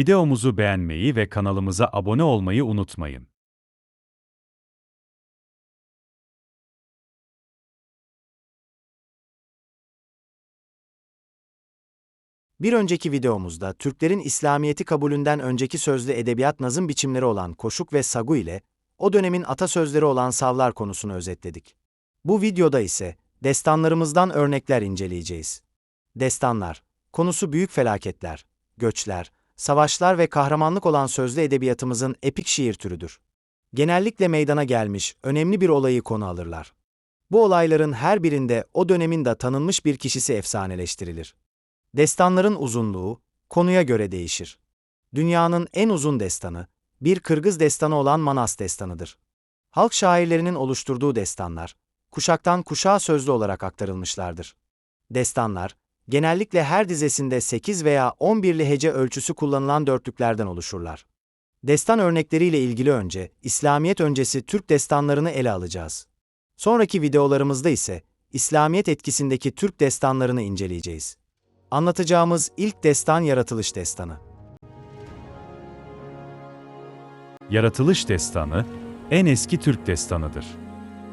Videomuzu beğenmeyi ve kanalımıza abone olmayı unutmayın. Bir önceki videomuzda Türklerin İslamiyet'i kabulünden önceki sözlü edebiyat nazım biçimleri olan koşuk ve sagu ile o dönemin atasözleri olan savlar konusunu özetledik. Bu videoda ise destanlarımızdan örnekler inceleyeceğiz. Destanlar, konusu büyük felaketler, göçler, savaşlar ve kahramanlık olan sözlü edebiyatımızın epik şiir türüdür. Genellikle meydana gelmiş, önemli bir olayı konu alırlar. Bu olayların her birinde o dönemin de tanınmış bir kişisi efsaneleştirilir. Destanların uzunluğu, konuya göre değişir. Dünyanın en uzun destanı, bir Kırgız destanı olan Manas destanıdır. Halk şairlerinin oluşturduğu destanlar, kuşaktan kuşağa sözlü olarak aktarılmışlardır. Destanlar, genellikle her dizesinde 8 veya 11'li hece ölçüsü kullanılan dörtlüklerden oluşurlar. Destan örnekleriyle ilgili önce, İslamiyet öncesi Türk destanlarını ele alacağız. Sonraki videolarımızda ise, İslamiyet etkisindeki Türk destanlarını inceleyeceğiz. Anlatacağımız ilk destan Yaratılış Destanı. Yaratılış destanı, en eski Türk destanıdır.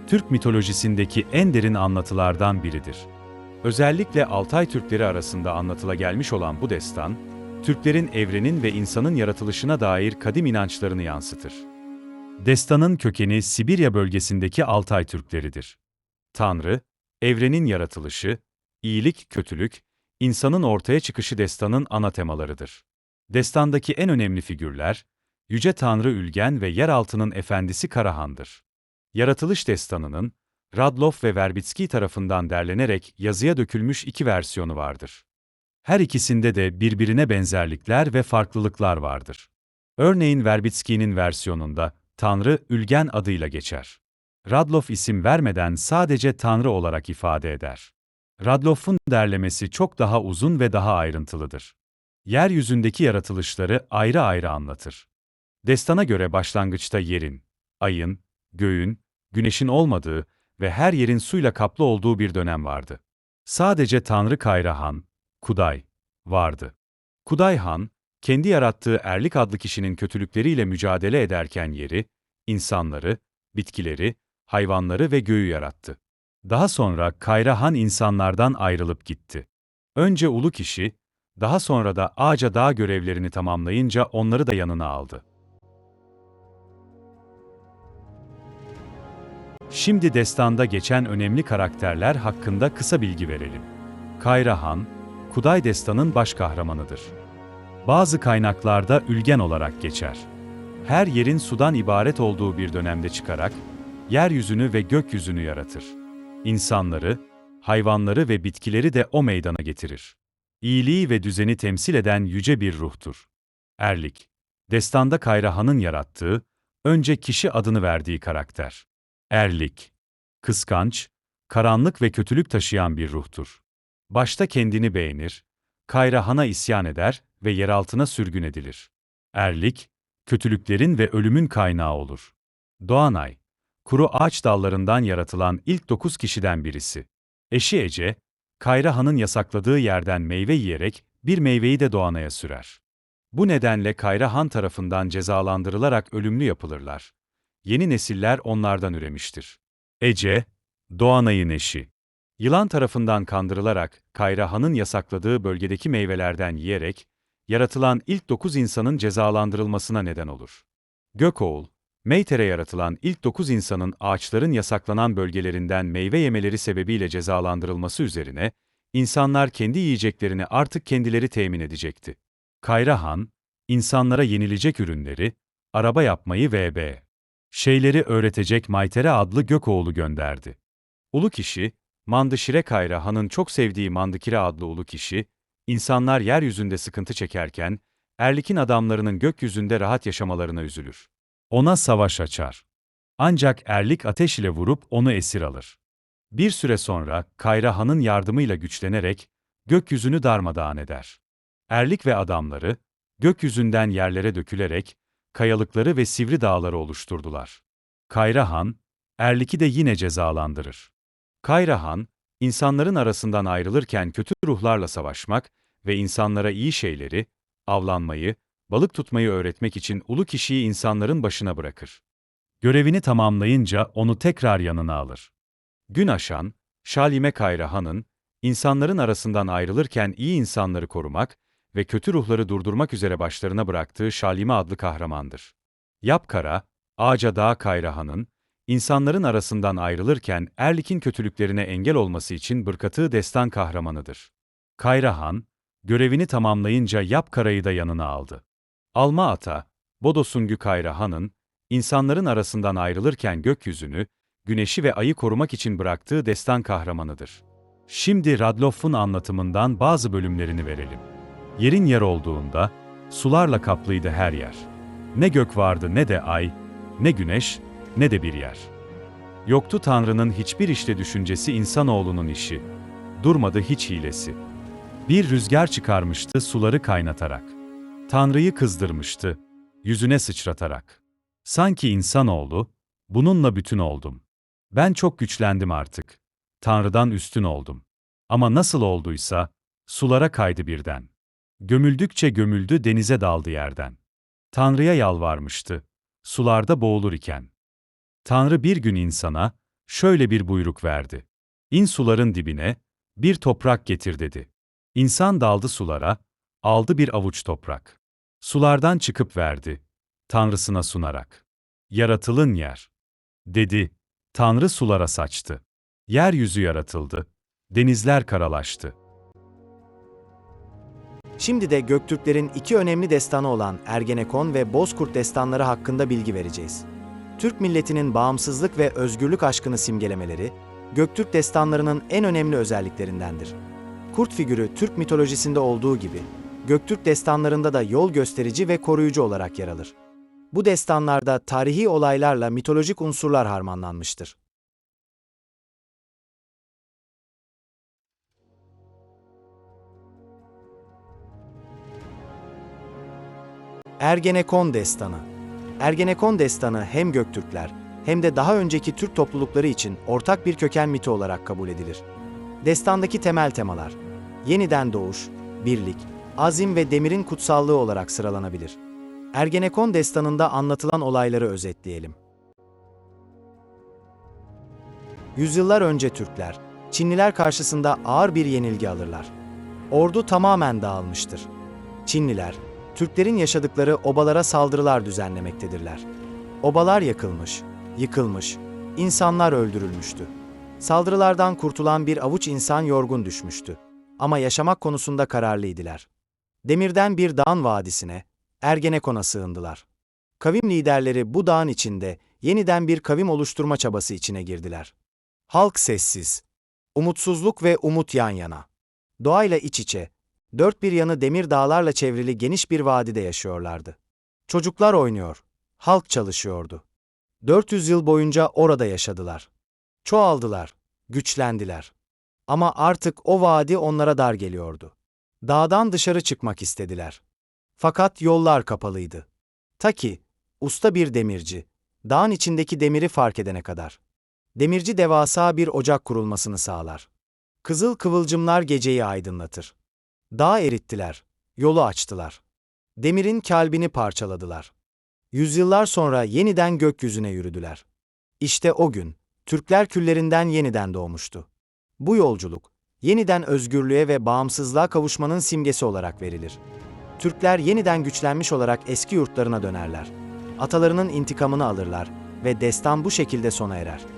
Türk mitolojisindeki en derin anlatılardan biridir. Özellikle Altay Türkleri arasında anlatıla gelmiş olan bu destan, Türklerin evrenin ve insanın yaratılışına dair kadim inançlarını yansıtır. Destanın kökeni Sibirya bölgesindeki Altay Türkleridir. Tanrı, evrenin yaratılışı, iyilik, kötülük, insanın ortaya çıkışı destanın ana temalarıdır. Destandaki en önemli figürler, Yüce Tanrı Ülgen ve yeraltının efendisi Karahan'dır. Yaratılış destanının, Radloff ve Verbitsky tarafından derlenerek yazıya dökülmüş iki versiyonu vardır. Her ikisinde de birbirine benzerlikler ve farklılıklar vardır. Örneğin Verbitsky'nin versiyonunda Tanrı Ülgen adıyla geçer. Radloff isim vermeden sadece Tanrı olarak ifade eder. Radloff'un derlemesi çok daha uzun ve daha ayrıntılıdır. Yeryüzündeki yaratılışları ayrı ayrı anlatır. Destana göre başlangıçta yerin, ayın, göğün, güneşin olmadığı ve her yerin suyla kaplı olduğu bir dönem vardı. Sadece Tanrı Kayrahan, Kuday, vardı. Kuday Han, kendi yarattığı Erlik adlı kişinin kötülükleriyle mücadele ederken yeri, insanları, bitkileri, hayvanları ve göğü yarattı. Daha sonra Kayra Han insanlardan ayrılıp gitti. Önce ulu kişi, daha sonra da Ağaca Dağ görevlerini tamamlayınca onları da yanına aldı. Şimdi destanda geçen önemli karakterler hakkında kısa bilgi verelim. Kayra Han, Kuday Destan'ın baş kahramanıdır. Bazı kaynaklarda ülgen olarak geçer. Her yerin sudan ibaret olduğu bir dönemde çıkarak, yeryüzünü ve gökyüzünü yaratır. İnsanları, hayvanları ve bitkileri de o meydana getirir. İyiliği ve düzeni temsil eden yüce bir ruhtur. Erlik, destanda Kayrahan'ın yarattığı, önce kişi adını verdiği karakter. Erlik, kıskanç, karanlık ve kötülük taşıyan bir ruhtur. Başta kendini beğenir, Kayrahan'a isyan eder ve yeraltına sürgün edilir. Erlik, kötülüklerin ve ölümün kaynağı olur. Doğanay, kuru ağaç dallarından yaratılan ilk dokuz kişiden birisi. Eşi Ece, Kayrahan'ın yasakladığı yerden meyve yiyerek bir meyveyi de Doğanay'a sürer. Bu nedenle Kayrahan tarafından cezalandırılarak ölümlü yapılırlar. Yeni nesiller onlardan üremiştir. Ece, Doğanay'ın eşi. Yılan tarafından kandırılarak Kayrahan'ın yasakladığı bölgedeki meyvelerden yiyerek, yaratılan ilk dokuz insanın cezalandırılmasına neden olur. Gökoğul, Meyter'e yaratılan ilk dokuz insanın ağaçların yasaklanan bölgelerinden meyve yemeleri sebebiyle cezalandırılması üzerine, insanlar kendi yiyeceklerini artık kendileri temin edecekti. Kayrahan, insanlara yenilecek ürünleri, araba yapmayı vb. Şeyleri öğretecek Maytere adlı Gökoğlu gönderdi. Ulu kişi, Mandışire Kayrahan'ın çok sevdiği Mandikire adlı ulu kişi, insanlar yeryüzünde sıkıntı çekerken, Erlik'in adamlarının gökyüzünde rahat yaşamalarına üzülür. Ona savaş açar. Ancak Erlik ateş ile vurup onu esir alır. Bir süre sonra Kayra Han'ın yardımıyla güçlenerek gökyüzünü darmadağın eder. Erlik ve adamları gökyüzünden yerlere dökülerek kayalıkları ve sivri dağları oluşturdular. Kayra Han, Erlik'i de yine cezalandırır. Kayra Han, insanların arasından ayrılırken kötü ruhlarla savaşmak ve insanlara iyi şeyleri, avlanmayı, balık tutmayı öğretmek için ulu kişiyi insanların başına bırakır. Görevini tamamlayınca onu tekrar yanına alır. Gün aşan, Şalime Kayra Han'ın, insanların arasından ayrılırken iyi insanları korumak ve kötü ruhları durdurmak üzere başlarına bıraktığı Şalime adlı kahramandır. Yapkara, Ağaca Dağ Kayra Han'ın, insanların arasından ayrılırken Erlik'in kötülüklerine engel olması için bırkattığı destan kahramanıdır. Kayra Han, görevini tamamlayınca Yapkara'yı da yanına aldı. Alma Ata, Bodosungü Kayra Han'ın, insanların arasından ayrılırken gökyüzünü, güneşi ve ayı korumak için bıraktığı destan kahramanıdır. Şimdi Radloff'un anlatımından bazı bölümlerini verelim. Yerin yer olduğunda, sularla kaplıydı her yer. Ne gök vardı ne de ay, ne güneş, ne de bir yer. Yoktu Tanrı'nın hiçbir işte düşüncesi insanoğlunun işi. Durmadı hiç hilesi. Bir rüzgar çıkarmıştı suları kaynatarak. Tanrı'yı kızdırmıştı, yüzüne sıçratarak. Sanki insanoğlu, bununla bütün oldum. Ben çok güçlendim artık. Tanrı'dan üstün oldum. Ama nasıl olduysa, sulara kaydı birden. Gömüldükçe gömüldü denize daldı yerden. Tanrı'ya yalvarmıştı, sularda boğulur iken. Tanrı bir gün insana, şöyle bir buyruk verdi. İn suların dibine, bir toprak getir dedi. İnsan daldı sulara, aldı bir avuç toprak. Sulardan çıkıp verdi, Tanrısına sunarak. Yaratılın yer. Dedi, Tanrı sulara saçtı. Yeryüzü yaratıldı, denizler karalaştı. Şimdi de Göktürklerin iki önemli destanı olan Ergenekon ve Bozkurt destanları hakkında bilgi vereceğiz. Türk milletinin bağımsızlık ve özgürlük aşkını simgelemeleri, Göktürk destanlarının en önemli özelliklerindendir. Kurt figürü Türk mitolojisinde olduğu gibi, Göktürk destanlarında da yol gösterici ve koruyucu olarak yer alır. Bu destanlarda tarihi olaylarla mitolojik unsurlar harmanlanmıştır. Ergenekon Destanı Ergenekon Destanı hem Göktürkler hem de daha önceki Türk toplulukları için ortak bir köken miti olarak kabul edilir. Destandaki temel temalar, yeniden doğuş, birlik, azim ve demirin kutsallığı olarak sıralanabilir. Ergenekon destanında anlatılan olayları özetleyelim. Yüzyıllar önce Türkler, Çinliler karşısında ağır bir yenilgi alırlar. Ordu tamamen dağılmıştır. Çinliler, Türklerin yaşadıkları obalara saldırılar düzenlemektedirler. Obalar yakılmış, yıkılmış, insanlar öldürülmüştü. Saldırılardan kurtulan bir avuç insan yorgun düşmüştü. Ama yaşamak konusunda kararlıydılar. Demirden bir dağın vadisine, Ergenekon'a sığındılar. Kavim liderleri bu dağın içinde yeniden bir kavim oluşturma çabası içine girdiler. Halk sessiz. Umutsuzluk ve umut yan yana. Doğayla iç içe, dört bir yanı demir dağlarla çevrili geniş bir vadide yaşıyorlardı. Çocuklar oynuyor, halk çalışıyordu. 400 yıl boyunca orada yaşadılar. Çoğaldılar, güçlendiler. Ama artık o vadi onlara dar geliyordu. Dağdan dışarı çıkmak istediler. Fakat yollar kapalıydı. Ta ki, usta bir demirci, dağın içindeki demiri fark edene kadar. Demirci devasa bir ocak kurulmasını sağlar. Kızıl kıvılcımlar geceyi aydınlatır. Dağı erittiler, yolu açtılar. Demirin kalbini parçaladılar. Yüzyıllar sonra yeniden gökyüzüne yürüdüler. İşte o gün, Türkler küllerinden yeniden doğmuştu. Bu yolculuk, yeniden özgürlüğe ve bağımsızlığa kavuşmanın simgesi olarak verilir. Türkler yeniden güçlenmiş olarak eski yurtlarına dönerler. Atalarının intikamını alırlar ve destan bu şekilde sona erer.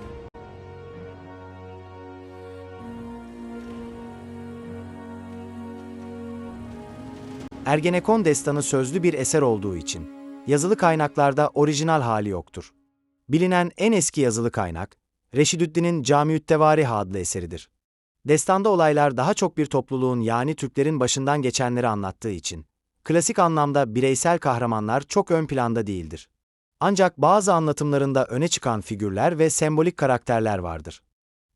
Ergenekon destanı sözlü bir eser olduğu için yazılı kaynaklarda orijinal hali yoktur. Bilinen en eski yazılı kaynak Reşidüddin'in Camiüttevariha adlı eseridir. Destanda olaylar daha çok bir topluluğun yani Türklerin başından geçenleri anlattığı için klasik anlamda bireysel kahramanlar çok ön planda değildir. Ancak bazı anlatımlarında öne çıkan figürler ve sembolik karakterler vardır.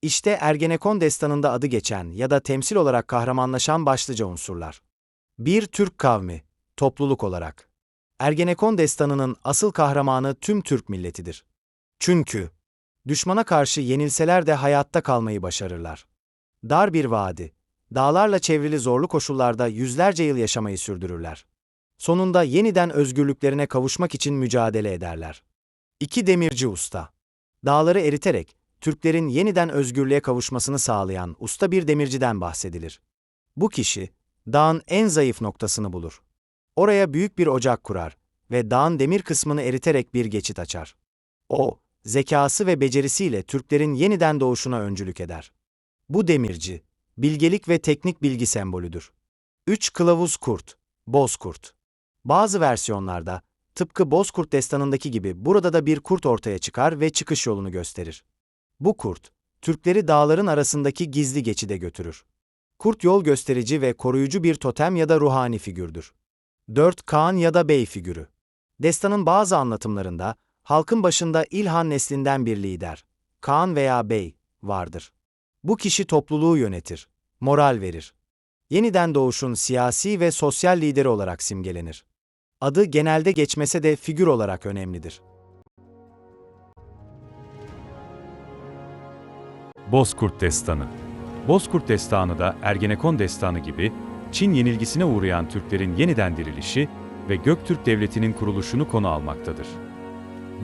İşte Ergenekon destanında adı geçen ya da temsil olarak kahramanlaşan başlıca unsurlar. Bir Türk kavmi, topluluk olarak. Ergenekon destanının asıl kahramanı tüm Türk milletidir. Çünkü düşmana karşı yenilseler de hayatta kalmayı başarırlar. Dar bir vadi, dağlarla çevrili zorlu koşullarda yüzlerce yıl yaşamayı sürdürürler. Sonunda yeniden özgürlüklerine kavuşmak için mücadele ederler. İki demirci usta. Dağları eriterek Türklerin yeniden özgürlüğe kavuşmasını sağlayan usta bir demirciden bahsedilir. Bu kişi dağın en zayıf noktasını bulur. Oraya büyük bir ocak kurar ve dağın demir kısmını eriterek bir geçit açar. O, zekası ve becerisiyle Türklerin yeniden doğuşuna öncülük eder. Bu demirci, bilgelik ve teknik bilgi sembolüdür. 3 Kılavuz Kurt, Bozkurt. Bazı versiyonlarda, tıpkı Bozkurt destanındaki gibi burada da bir kurt ortaya çıkar ve çıkış yolunu gösterir. Bu kurt, Türkleri dağların arasındaki gizli geçide götürür. Kurt yol gösterici ve koruyucu bir totem ya da ruhani figürdür. 4 Kaan ya da Bey figürü. Destanın bazı anlatımlarında, halkın başında İlhan neslinden bir lider, Kaan veya Bey, vardır. Bu kişi topluluğu yönetir, moral verir. Yeniden doğuşun siyasi ve sosyal lideri olarak simgelenir. Adı genelde geçmese de figür olarak önemlidir. Bozkurt Destanı Bozkurt Destanı da Ergenekon Destanı gibi Çin yenilgisine uğrayan Türklerin yeniden dirilişi ve Göktürk Devleti'nin kuruluşunu konu almaktadır.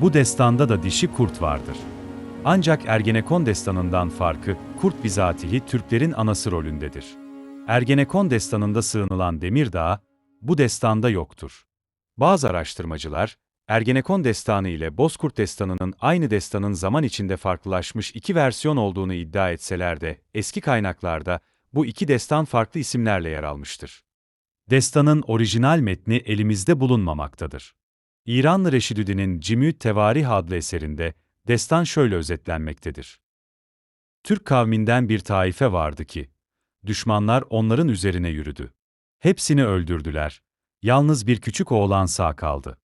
Bu destanda da dişi kurt vardır. Ancak Ergenekon Destanı'ndan farkı kurt bizatihi Türklerin anası rolündedir. Ergenekon Destanı'nda sığınılan Demirdağ, bu destanda yoktur. Bazı araştırmacılar, Ergenekon Destanı ile Bozkurt Destanı'nın aynı destanın zaman içinde farklılaşmış iki versiyon olduğunu iddia etseler de, eski kaynaklarda bu iki destan farklı isimlerle yer almıştır. Destanın orijinal metni elimizde bulunmamaktadır. İranlı Reşidüddin'in Cimü Tevarih adlı eserinde, destan şöyle özetlenmektedir. Türk kavminden bir taife vardı ki, düşmanlar onların üzerine yürüdü. Hepsini öldürdüler. Yalnız bir küçük oğlan sağ kaldı.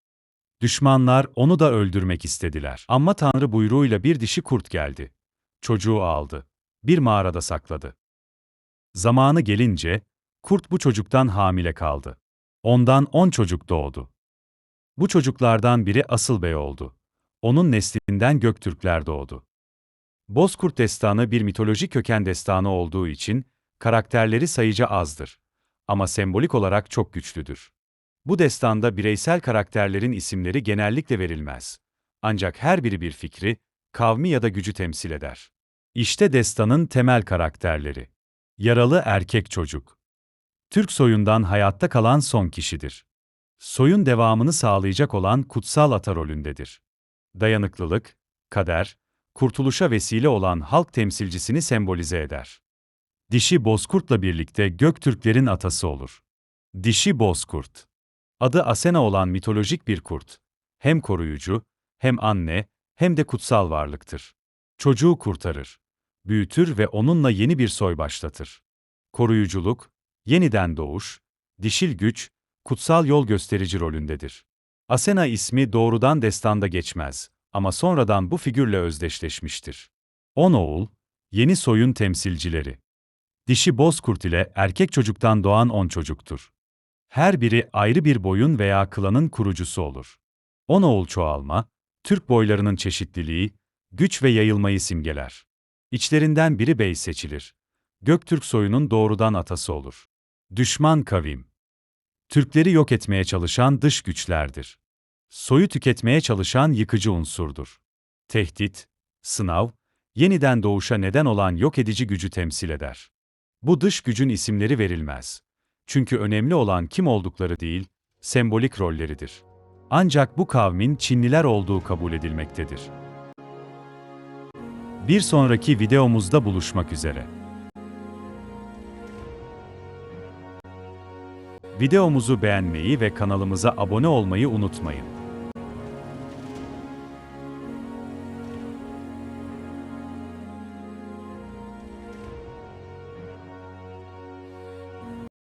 Düşmanlar onu da öldürmek istediler. Ama Tanrı buyruğuyla bir dişi kurt geldi. Çocuğu aldı. Bir mağarada sakladı. Zamanı gelince, kurt bu çocuktan hamile kaldı. Ondan on çocuk doğdu. Bu çocuklardan biri asıl bey oldu. Onun neslinden Göktürkler doğdu. Bozkurt destanı bir mitolojik köken destanı olduğu için, karakterleri sayıca azdır. Ama sembolik olarak çok güçlüdür. Bu destanda bireysel karakterlerin isimleri genellikle verilmez. Ancak her biri bir fikri, kavmi ya da gücü temsil eder. İşte destanın temel karakterleri. Yaralı erkek çocuk. Türk soyundan hayatta kalan son kişidir. Soyun devamını sağlayacak olan kutsal ata rolündedir. Dayanıklılık, kader, kurtuluşa vesile olan halk temsilcisini sembolize eder. Dişi bozkurtla birlikte Göktürklerin atası olur. Dişi bozkurt. Adı Asena olan mitolojik bir kurt. Hem koruyucu, hem anne, hem de kutsal varlıktır. Çocuğu kurtarır. Büyütür ve onunla yeni bir soy başlatır. Koruyuculuk, yeniden doğuş, dişil güç, kutsal yol gösterici rolündedir. Asena ismi doğrudan destanda geçmez ama sonradan bu figürle özdeşleşmiştir. On oğul, yeni soyun temsilcileri. Dişi bozkurt ile erkek çocuktan doğan on çocuktur. Her biri ayrı bir boyun veya klanın kurucusu olur. On oğul çoğalma, Türk boylarının çeşitliliği, güç ve yayılmayı simgeler. İçlerinden biri bey seçilir. Göktürk soyunun doğrudan atası olur. Düşman kavim. Türkleri yok etmeye çalışan dış güçlerdir. Soyu tüketmeye çalışan yıkıcı unsurdur. Tehdit, sınav, yeniden doğuşa neden olan yok edici gücü temsil eder. Bu dış gücün isimleri verilmez. Çünkü önemli olan kim oldukları değil, sembolik rolleridir. Ancak bu kavmin Çinliler olduğu kabul edilmektedir. Bir sonraki videomuzda buluşmak üzere. Videomuzu beğenmeyi ve kanalımıza abone olmayı unutmayın.